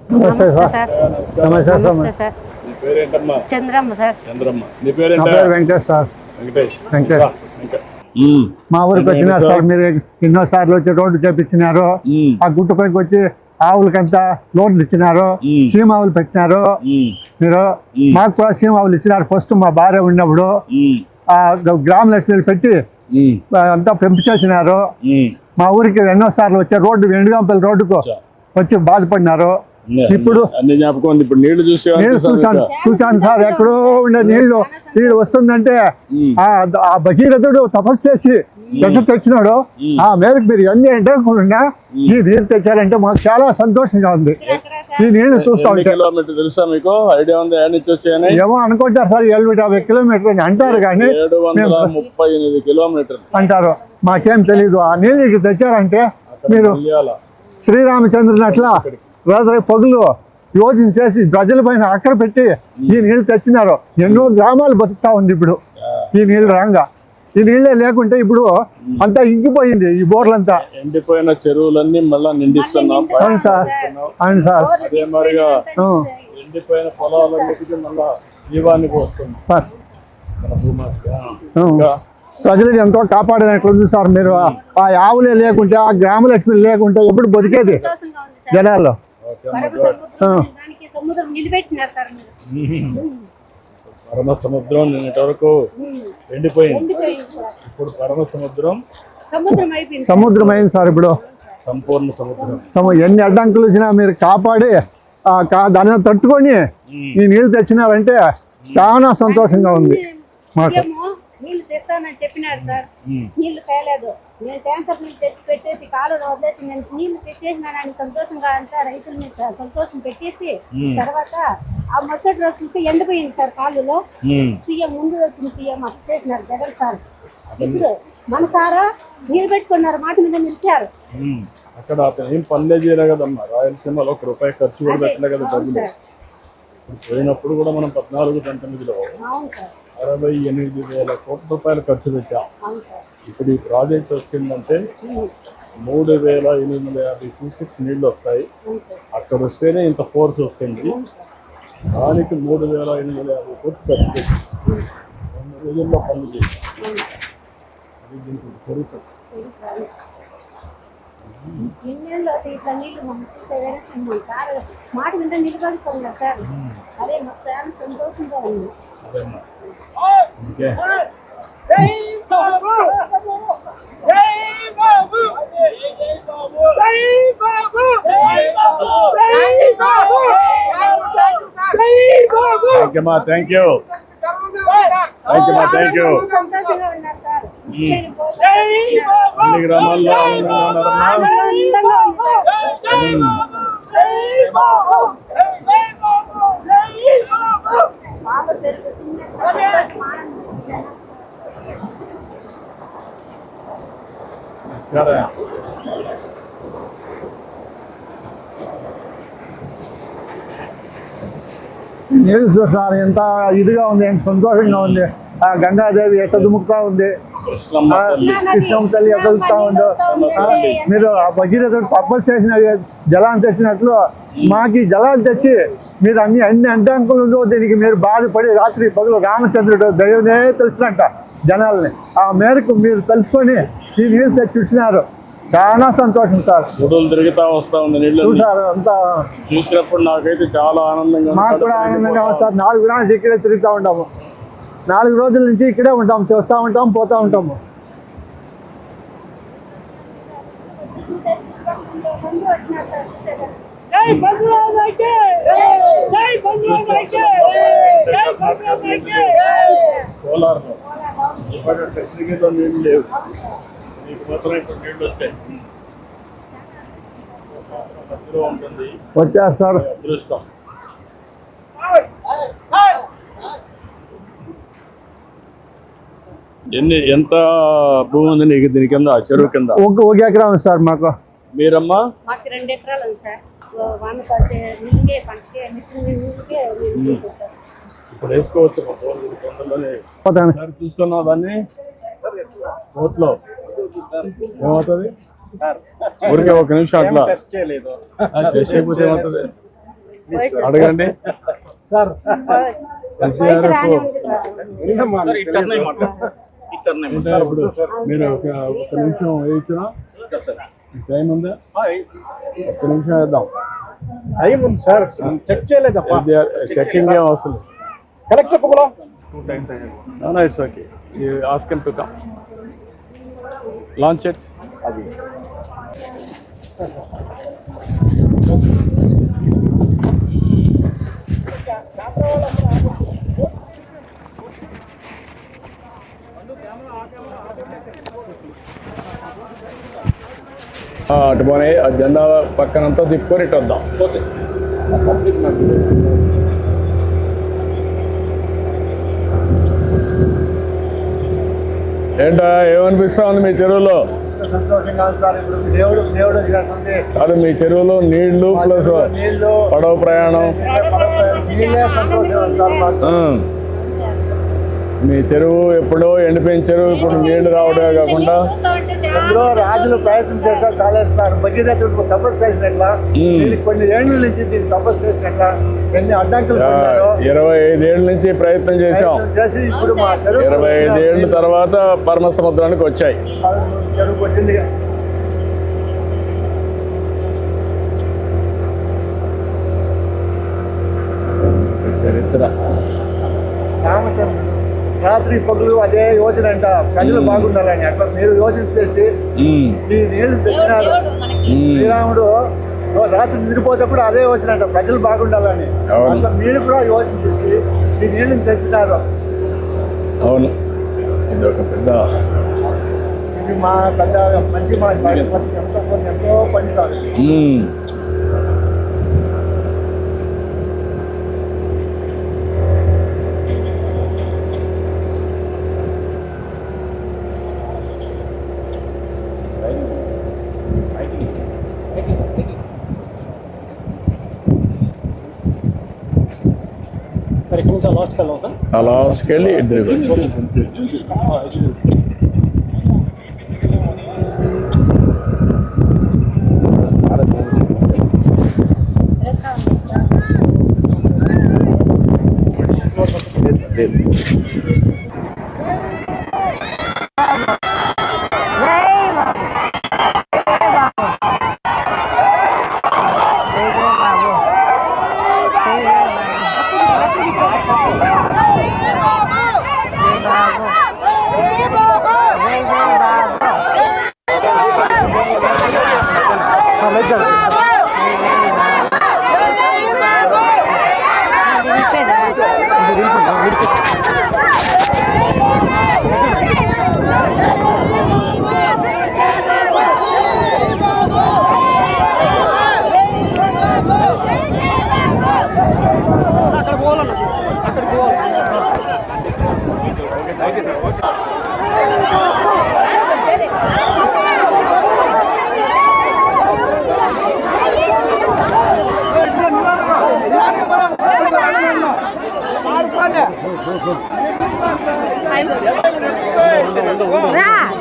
నమస్తే sir. Sir. నమస్తే sir నమస్తే సార్. నీ పేరేంటమ్మా? చంద్రమ్మ సార్. చంద్రమ్మ. నీ నా పేరేంట పేరు వెంకటేష్ సార్. వెంకటేష్. వెంకటేష్. రా, వెంకటేష్. ఉమ్, మా ఊరికి వచ్చినారు సార్? మీరు ఎన్నో సార్లు వచ్చి రోడ్డు చేపించినారు. ఆ గుట్ట పైకి వచ్చి ఆవులకంతా లోన్లు ఇచ్చినారు. మ్. సీమావులు పెట్టినారు. మీరు మ్. మాకు కూడా సీమావులు ఇచ్చినారు. ఫస్ట్ మా భార్య ఉన్నప్పుడు ఆ గ్రామ లక్ష్మీలు పెట్టి అంతా పెంపు చేసినారు. మా ఊరికి ఎన్నో సార్లు వచ్చి రోడ్డు ఎండుగంపల్లి రోడ్డుకు వచ్చి బాధపడినారు. ఇప్పుడు నీళ్ళు చూశాను. సార్ ఎక్కడో ఉండే నీళ్ళు. నీళ్ళు వస్తుందంటే ఆ ఆ భగీరథుడు తపస్సు చేసి ఎట్ట తెచ్చినాడు. ఆ మేరకు మీరు ఎన్ని అంటే నీళ్ళు తెచ్చారంటే మాకు చాలా సంతోషంగా ఉంది. చూస్తా ఉంటే. కిలోమీటర్ తెలుసా మీకు? ఐడియా ఉంది? ఏమో అనుకుంటారు సార్ ఏడు యాభై కిలోమీటర్ అని అంటారు కానీ ఏడు వందల ముప్పై ఎనిమిది కిలోమీటర్లు. అంటారు. మాకేం తెలీదు. ఆ నీళ్ళు ఇక్కడ తెచ్చారంటే మీరు శ్రీరామచంద్రుని అట్లా రాత్రి పగులు యోజన చేసి ప్రజల పైన అక్కర పెట్టి ఈ నీళ్ళు తెచ్చినారు. ఎన్నో గ్రామాలు బతుకుతా ఉంది ఇప్పుడు. ఈ నీళ్ళు రాంగా. ఈ నీళ్ళే లేకుంటే ఇప్పుడు అంతా ఇంకిపోయింది ఈ బోర్లంతా. ఎండిపోయిన చెరువులన్నీ మళ్ళా నిండిస్తున్నాం. అవును సార్. అవును సార్. అదే మరిగా ఎండిపోయిన పొలాలన్నిటికీ మళ్ళా జీవానికి వస్తుంది సార్. ప్రజలకు ఎంతో కాపాడినట్లుంది సార్ మీరు. ఆ- ఆ ఆవులే లేకుంటే ఆ గ్రామలక్ష్మి లేకుంటే ఎప్పుడు బతికేది జనాల్లో. సముద్రం నిలబెట్టినారు సార్ మీరు. పరమ సముద్రం నిన్నటి వరకు ఎండిపోయింది. ఇప్పుడు పరమ సముద్రం సముద్రం అయింది సార్ ఇప్పుడు. సంపూర్ణ సముద్రం. సమ- ఎన్ని అడ్డంకులు వచ్చినా మీరు కాపాడి దాన్ని తట్టుకొని ఈ నీళ్ళు తెచ్చినారంటే చాలా సంతోషంగా ఉంది. మాకు. నీళ్ళు తెస్తానని చెప్పినారు సార్. నీళ్ళు తేలేదు. నేను ట్యాంకర్ నీళ్ళు తెచ్చి పెట్టేసి కాలువలో వదిలేసి నేను నీళ్ళు తెచ్చేసినానని సంతోషంగా అంతా రైతుల మీద సంతోషం పెట్టేసి తర్వాత ఆ మరుసటి రోజు చూస్తే ఎండిపోయింది సార్ కాలువలో. ఉమ్. సీఎం ముందు వచ్చిన సీఎం అప్పు చేసినారు జగన్ సార్. ఇప్పుడు మన సారా నీళ్ళు పెట్టుకున్నారు మాట మీద నిలిచారు. అక్కడ అతను ఏం పనులే చేయలే కదమ్మా. రాయలసీమలో ఒక రూపాయి ఖర్చు కూడా పెట్టలే కదా డబ్బులు పోయినప్పుడు కూడా మనం పద్నాలుగు పంతొమ్మిదిలో అవును సార్. అరవై ఎనిమిది వేల కోట్ల రూపాయలు ఖర్చు పెట్టాం. ఇప్పుడు ఈ ప్రాజెక్ట్ వచ్చిందంటే మూడు వేల ఎనిమిది వందల యాభై క్యూసెక్స్ నీళ్ళు వస్తాయి. అక్కడ వస్తేనే ఇంత ఫోర్స్ వస్తుంది. దానికి మూడు వేల ఎనిమిది వందల యాభై కోట్లు ఖర్చు పెట్టి. రెండు రోజుల్లో పనులు అది దీనికి సార్ మాట మీద నిలబడుతుంది సార్. అదే మా ఫ్యాన్ సంతోషంగా ఉంది. అదేమ్మా ఓకే థ్యాంక్ యూ మా థ్యాంక్ యూ థ్యాంక్ యూ మా థ్యాంక్ యూ సంతోషంగా ఉన్నారు సార్ అన్ని గ్రామాల్లో నీళ్ళు చూస్తున్నారు ఎంత ఇదిగా ఉంది ఎంత సంతోషంగా ఉంది. ఆ గంగాదేవి ఎట్ట దుముకుతా ఉంది? కృష్ణమ్మ ఆ, తల్లి. తల్లి ఎదుగుతా ఉందో. ఆ, మీరు ఆ భగీరథుడు తపస్సు చేసిన జలాన్ని తెచ్చినట్లు మాకు ఈ జలాలు తెచ్చి మీరు అన్ని అన్ని అడ్డంకులు ఉందో దీనికి మీరు బాధపడి రాత్రి పగలు రామచంద్రుడు దైవనే తెలిసినట్ట. జనాల్ని. ఆ మేరకు మీరు తెలుసుకొని ఈ నీళ్ళు తెచ్చి ఇచ్చినారు చాలా సంతోషం సార్. గుడులు తిరుగుతా వస్తా ఉంది నీళ్ళు. చూసారు అంతా. చూసినప్పుడు నాకైతే చాలా ఆనందంగా ఉంది. మాకు కూడా ఆనందంగా ఉంది సార్. నాలుగు రోజులు ఇక్కడే తిరుగుతూ ఉంటాము. నాలుగు రోజుల నుంచి ఇక్కడే ఉంటాం చూస్తూ ఉంటాం పోతూ ఉంటాము. సార్ చూసేదానికి. కోలార్లో ఇప్పుడు టెక్నికల్ నీళ్ళు లేవు. నీకు మాత్రం ఇప్పుడు నీళ్ళు వస్తాయి మధ్యలో ఉంటుంది. వచ్చేస్తారు. అదృష్టం. ఎన్ని ఎంత భూమి ఉంది నీకు దీని కింద చెరువు కింద? ఒక ఒక ఎకరా ఉంది సార్ మాకు. మీరమ్మా? మాకు రెండు ఎకరాలు ఉంది సార్. వాన పడితే పంటకే నీళ్ళకే ఇప్పుడు వేసుకోవచ్చు దాన్ని? కోట్లో. ఏమవుతుంది? ఊరికే ఒక నిమిషం అట్లా. టెస్ట్ ఏమవుతుంది? అడగండి. సార్. మీరు ఒక ఒక నిమిషం వేయించినా? టైం ఉందా ఒక్క నిమిషం వేద్దాం. టైం ఉంది సార్ చెక్ చేయలేదప్పా. చెక్కింగ్ ఏం అవసరం లేదు collector No, no, it's okay. You ask him to come. Launch it. ఆ, అటు పోనీ ఆ జెండా పక్కనంతా తిప్పుకొని ఇటు వద్దాం. ఏంటా ఏమనిపిస్తా ఉంది మీ చెరువులో? అది మీ చెరువులో నీళ్ళు ప్లస్ పడవ ప్రయాణం. మీ చెరువు ఎప్పుడో ఎండిపోయిన చెరువు ఇప్పుడు నీళ్ళు రావడమే కాకుండా ఎప్పుడో రాజులు ప్రయత్నం చేస్తారు కాలేదు సార్ భగీరథుడు తపస్సు చేసినట్ల కొన్ని ఏళ్ళ నుంచి దీన్ని తపస్సు చేసినట్ల ఎన్ని అడ్డంకులు ఇరవై ఐదేళ్ళ నుంచి ప్రయత్నం చేశాం. ప్రయత్నం చేసి ఇప్పుడు మా ఇరవై ఐదేళ్ళ తర్వాత పరమ సముద్రానికి వచ్చాయి. వచ్చింది. చరిత్ర. రాత్రి పగులు అదే యోచన అంట. ప్రజలు బాగుండాలని. అట్లా మీరు యోచన చేసి ఉమ్, ఈ నీళ్ళు తెచ్చినారు. శ్రీరాముడు రాత్రి నిద్రపోతేప్పుడు అదే యోచన అంట. ప్రజలు బాగుండాలని. అట్లా మీరు కూడా యోచన చేసి ఈ నీళ్ళని తెచ్చినారు. అవును. ఇది ఒక పెద్ద ఇది మా పెద్ద మంచి మా ఎంతో ఎంతో పని సార్ ఉమ్, సార్ ఇక్కడ నుంచి లాస్ట్ వెళ్దాం సార్ 아, 이렇게. Ra.